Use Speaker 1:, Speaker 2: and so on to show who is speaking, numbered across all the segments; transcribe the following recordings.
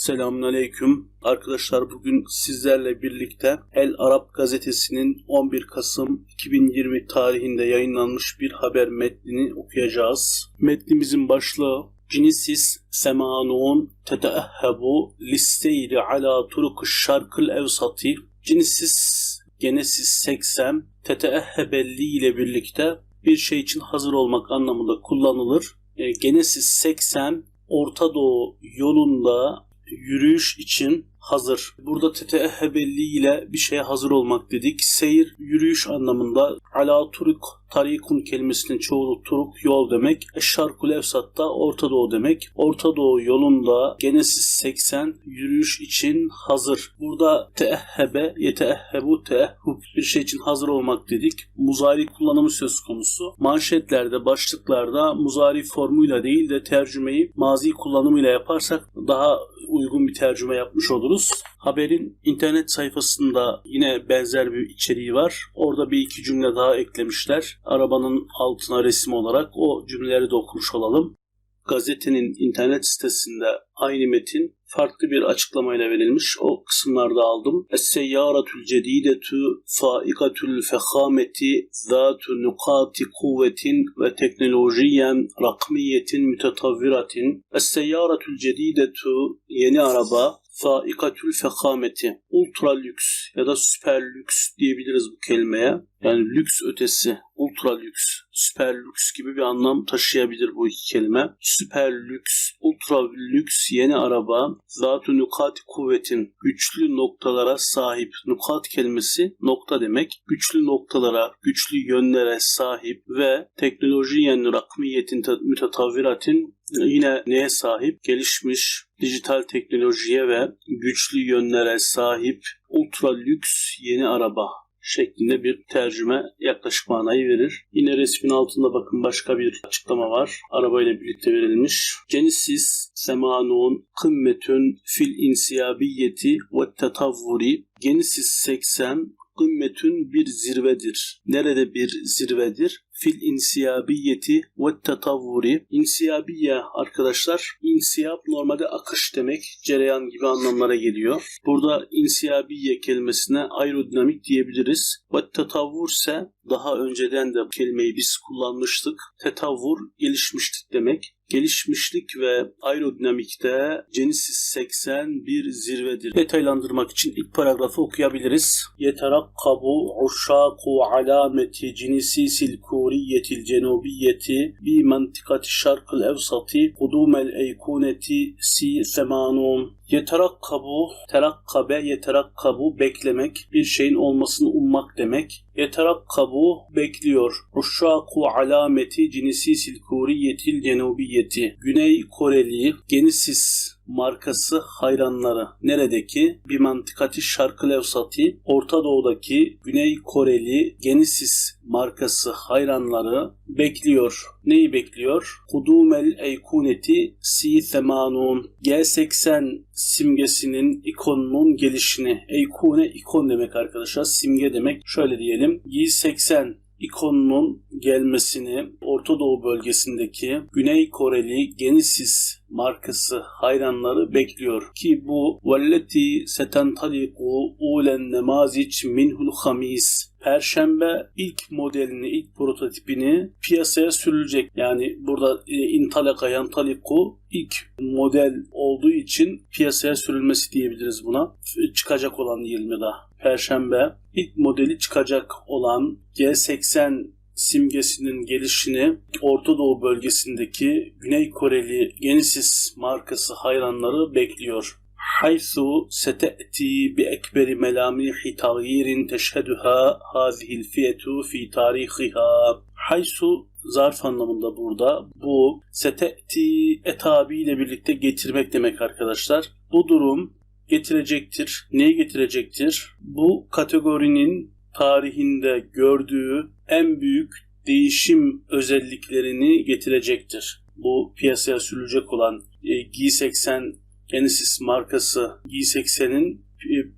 Speaker 1: Selamünaleyküm. Arkadaşlar bugün sizlerle birlikte El Arap gazetesinin 11 Kasım 2020 tarihinde yayınlanmış bir haber metnini okuyacağız. Metnimizin başlığı Cinisis semanun teteehhebu listeyri ala turuk şarkıl evsati Cinisis Genesis 80 teteehhebelli ile birlikte bir şey için hazır olmak anlamında kullanılır. E, Genesis 80 Orta Doğu yolunda yürüyüş için hazır. Burada teteehhebelli ile bir şeye hazır olmak dedik. Seyir, yürüyüş anlamında ala turuk, tarikun kelimesinin çoğulu turuk, yol demek. Eşşarkul evsat da Orta Doğu demek. Orta Doğu yolunda Genesis 80 yürüyüş için hazır. Burada teehhebe, yeteehhebu, teehhub bir şey için hazır olmak dedik. Muzari kullanımı söz konusu. Manşetlerde, başlıklarda muzari formuyla değil de tercümeyi mazi kullanımıyla yaparsak daha uygun bir tercüme yapmış oluruz. Haberin internet sayfasında yine benzer bir içeriği var. Orada bir iki cümle daha eklemişler. Arabanın altına resim olarak o cümleleri de okumuş olalım. Gazetenin internet sitesinde aynı metin farklı bir açıklamayla verilmiş. O kısımlarda aldım. Es-seyyaratul cedidetu faikatul fehameti zatu nukati kuvvetin ve teknolojiyen rakmiyetin mütetavviratin. Es-seyyaratul cedidetu yeni araba faikatül fekameti, ultra lüks ya da süper lüks diyebiliriz bu kelimeye. Yani lüks ötesi, ultra lüks, süper lüks gibi bir anlam taşıyabilir bu iki kelime. Süper lüks, ultra lüks yeni araba, zat-ı nukati kuvvetin güçlü noktalara sahip. Nukat kelimesi nokta demek. Güçlü noktalara, güçlü yönlere sahip ve teknolojiyen rakmiyetin mütetavviratin yine neye sahip? Gelişmiş dijital teknolojiye ve güçlü yönlere sahip ultra lüks yeni araba şeklinde bir tercüme yaklaşık manayı verir. Yine resmin altında bakın başka bir açıklama var. Arabayla birlikte verilmiş. Genesis semanun kımmetün fil insiyabiyeti ve tetavvuri Genesis 80 kımmetün bir zirvedir. Nerede bir zirvedir? Fil insiyabiyeti ve tetavvuri. İnsiyabiye arkadaşlar, insiyab normalde akış demek, cereyan gibi anlamlara geliyor. Burada insiyabiye kelimesine aerodinamik diyebiliriz. Ve tetavvur ise daha önceden de kelimeyi biz kullanmıştık. Tetavvur gelişmişlik demek. Gelişmişlik ve aerodinamikte Genesis 80 bir zirvedir. Detaylandırmak için ilk paragrafı okuyabiliriz. Yeterakkabu uşşaku alameti cinisisil kuriyetil cenubiyeti bi mantikati şarkıl evsati kudumel eykuneti si semanun. Yeterakkabu, terakkabe, yeterakkabu beklemek, bir şeyin olmasını ummak demek. Yeterakkabu bekliyor. Uşşaku alameti cinisisil kuriyetil cenubiyeti. Güney Koreli Genesis markası hayranları neredeki bir mantikati şarkı levsati Orta Doğu'daki Güney Koreli Genesis markası hayranları bekliyor. Neyi bekliyor? Kudumel eykuneti si semanun G80 simgesinin ikonunun gelişini. Eykune ikon demek arkadaşlar. Simge demek. Şöyle diyelim. G80 ikonunun gelmesini Orta Doğu bölgesindeki Güney Koreli Genesis markası hayranları bekliyor ki bu valleti setentaliku ulen nemazic minhul hamis Perşembe ilk modelini, ilk prototipini piyasaya sürülecek. Yani burada e, intalaka yantaliku ilk model olduğu için piyasaya sürülmesi diyebiliriz buna. Çıkacak olan diyelim ya da. Perşembe ilk modeli çıkacak olan G80 simgesinin gelişini Orta Doğu bölgesindeki Güney Koreli Genesis markası hayranları bekliyor. حيث ستأتي بأكبر ملامح تغيير تشهدها هذه الفئة في تاريخها حيث zarf anlamında burada. Bu seteti etabiyle birlikte getirmek demek arkadaşlar. Bu durum getirecektir. Neyi getirecektir? Bu kategorinin tarihinde gördüğü en büyük değişim özelliklerini getirecektir. Bu piyasaya sürülecek olan G80 Genesis markası G80'in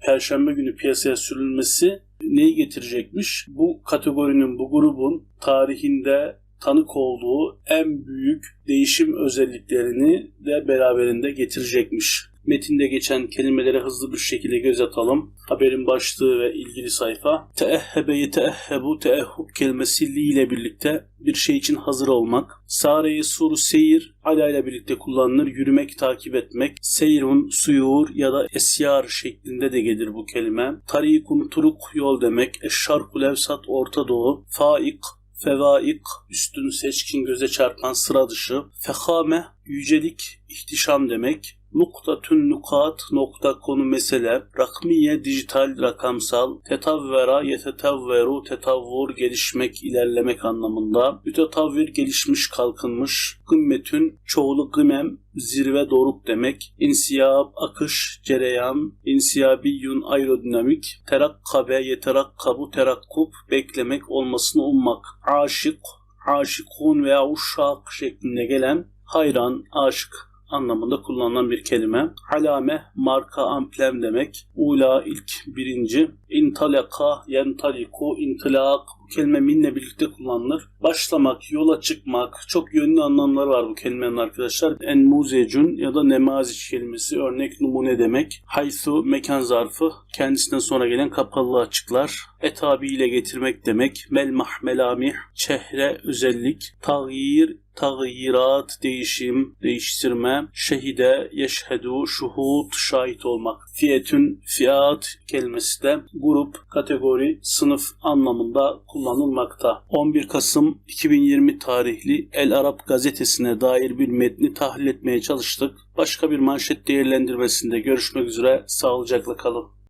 Speaker 1: Perşembe günü piyasaya sürülmesi neyi getirecekmiş? Bu kategorinin, bu grubun tarihinde tanık olduğu en büyük değişim özelliklerini de beraberinde getirecekmiş. Metinde geçen kelimelere hızlı bir şekilde göz atalım. Haberin başlığı ve ilgili sayfa. Teehhebe yeteehhebu teehhub kelimesi li ile birlikte bir şey için hazır olmak. Sareye suru seyir ala ile birlikte kullanılır. Yürümek, takip etmek. Seyrun, suyur ya da esyar şeklinde de gelir bu kelime. Tarikun, turuk, yol demek. Eşşarkul evsat, Orta Doğu. Faik, fevaik, üstün, seçkin, göze çarpan, sıra dışı. Fehame, yücelik, ihtişam demek. Nuktatün nukat, nokta konu mesele, rakmiye dijital rakamsal, tetavvera yetetavveru tetavvur gelişmek ilerlemek anlamında, mütetavvir gelişmiş kalkınmış, gımmetün çoğulu gımem zirve doruk demek, insiyab akış cereyan, insiyabiyyun aerodinamik, terakkabe yeterakkabu terakkub beklemek olmasını ummak, aşık, aşıkun veya uşak şeklinde gelen hayran, aşık anlamında kullanılan bir kelime. Alame, marka, amblem demek. Ula ilk birinci. İntalaka, yentaliku, intilak. Bu kelime minle birlikte kullanılır. Başlamak, yola çıkmak. Çok yönlü anlamları var bu kelimenin arkadaşlar. En muzecun ya da nemaziç kelimesi örnek numune demek. Haysu mekan zarfı kendisinden sonra gelen kapalı açıklar. Etabiyle getirmek demek. Melmah, melamih, çehre, özellik. Tağyir, tağyirat, değişim, değiştirme, şehide, yeşhedu, şuhut, şahit olmak. Fiyetün, fiyat kelimesi de grup, kategori, sınıf anlamında kullanılmakta. 11 Kasım 2020 tarihli El Arap gazetesine dair bir metni tahlil etmeye çalıştık. Başka bir manşet değerlendirmesinde görüşmek üzere. Sağlıcakla kalın.